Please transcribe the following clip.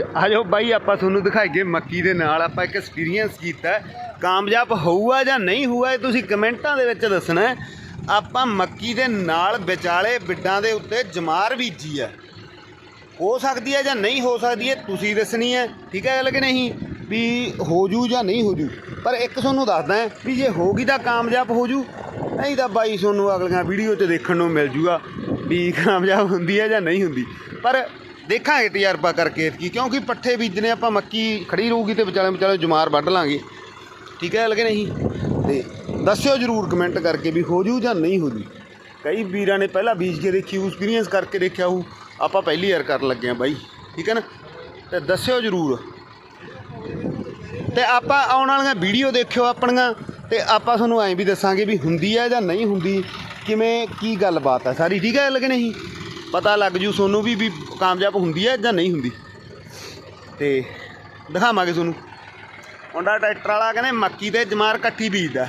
ਆਜੋ ਬਾਈ, ਆਪਾਂ ਤੁਹਾਨੂੰ ਦਿਖਾਈਏ ਮੱਕੀ ਦੇ ਨਾਲ। ਆਪਾਂ ਇੱਕ ਐਕਸਪੀਰੀਅੰਸ ਕੀਤਾ ਕਾਮਯਾਬ ਹੋਊਗਾ ਜਾਂ ਨਹੀਂ ਹੋਊਗਾ, ਇਹ ਤੁਸੀਂ ਕਮੈਂਟਾਂ ਦੇ ਵਿੱਚ ਦੱਸਣਾ ਆਪਾਂ ਮੱਕੀ ਦੇ ਨਾਲ ਵਿਚਾਲੇ ਬਿੱਡਾਂ ਦੇ ਉੱਤੇ ਜਮਾਰ ਬੀਜੀ ਹੈ। ਹੋ ਸਕਦੀ ਹੈ ਜਾਂ ਨਹੀਂ ਹੋ ਸਕਦੀ ਹੈ, ਤੁਸੀਂ ਦੱਸਣੀ ਹੈ, ਠੀਕ ਹੈ ਗੱਲ ਕਿ ਨਹੀਂ? ਵੀ ਹੋ ਜੂ ਜਾਂ ਨਹੀਂ ਹੋ ਜੂ। ਪਰ ਇੱਕ ਤੁਹਾਨੂੰ ਦੱਸਦਾ ਵੀ ਜੇ ਹੋਗੀ ਤਾਂ ਕਾਮਯਾਬ ਹੋ ਜੂ। ਨਹੀਂ ਤਾਂ ਬਾਈ, ਤੁਹਾਨੂੰ ਅਗਲੀਆਂ ਵੀਡੀਓ 'ਚ ਦੇਖਣ ਨੂੰ ਮਿਲ ਜੂਗਾ ਵੀ ਕਾਮਯਾਬ ਹੁੰਦੀ ਹੈ ਜਾਂ ਨਹੀਂ ਹੁੰਦੀ। ਪਰ ਦੇਖਾਂਗੇ ਤਜਰਬਾ ਕਰਕੇ ਕੀ ਕਿਉਂਕਿ ਪੱਠੇ ਬੀਜਣੇ ਆਪਾਂ ਮੱਕੀ ਖੜੀ ਰਹੂਗੀ ਤੇ ਵਿਚਾਲੇ ਵਿਚਾਲੇ ਜਮਾਰ ਵੱਢ ਲਾਂਗੇ। ਠੀਕ ਹੈ ਲੱਗੇ ਨਹੀਂ? ਤੇ ਦੱਸਿਓ ਜਰੂਰ ਕਮੈਂਟ ਕਰਕੇ ਵੀ ਹੋ ਜੂ ਜਾਂ ਨਹੀਂ ਹੋ ਜੂ। ਕਈ ਵੀਰਾਂ ਨੇ ਪਹਿਲਾਂ ਬੀਜ ਕੇ ਦੇਖੀ ਐਕਸਪੀਰੀਅੰਸ ਕਰਕੇ ਦੇਖਿਆ ਉਹ ਆਪਾਂ ਪਹਿਲੀ ਵਾਰ ਕਰਨ ਲੱਗੇ ਆ ਬਾਈ। ਠੀਕ ਹੈ ਨਾ? ਤੇ ਦੱਸਿਓ ਜਰੂਰ। ਤੇ ਆਪਾਂ ਆਉਣ ਵਾਲੀਆਂ ਵੀਡੀਓ ਦੇਖਿਓ ਆਪਣੀਆਂ, ਤੇ ਆਪਾਂ ਤੁਹਾਨੂੰ ਐਂ ਵੀ ਦੱਸਾਂਗੇ ਵੀ ਹੁੰਦੀ ਹੈ ਜਾਂ ਨਹੀਂ ਹੁੰਦੀ, ਕਿਵੇਂ, ਕੀ ਗੱਲਬਾਤ ਹੈ ਸਾਰੀ। ਠੀਕ ਹੈ ਲੱਗੇ ਨਹੀਂ? ਪਤਾ ਲੱਗ ਜੂ ਤੁਹਾਨੂੰ ਵੀ ਵੀ ਕਾਮਯਾਬ ਹੁੰਦੀ ਹੈ ਜਾਂ ਨਹੀਂ ਹੁੰਦੀ। ਤੇ ਦਿਖਾਵਾਂਗੇ ਤੁਹਾਨੂੰ ਮੁੰਡਾ ਟਰੈਕਟਰ ਵਾਲਾ ਕਹਿੰਦੇ ਮੱਕੀ ਤੇ ਜਮਾਰ ਇਕੱਠੀ ਬੀਜਦਾ।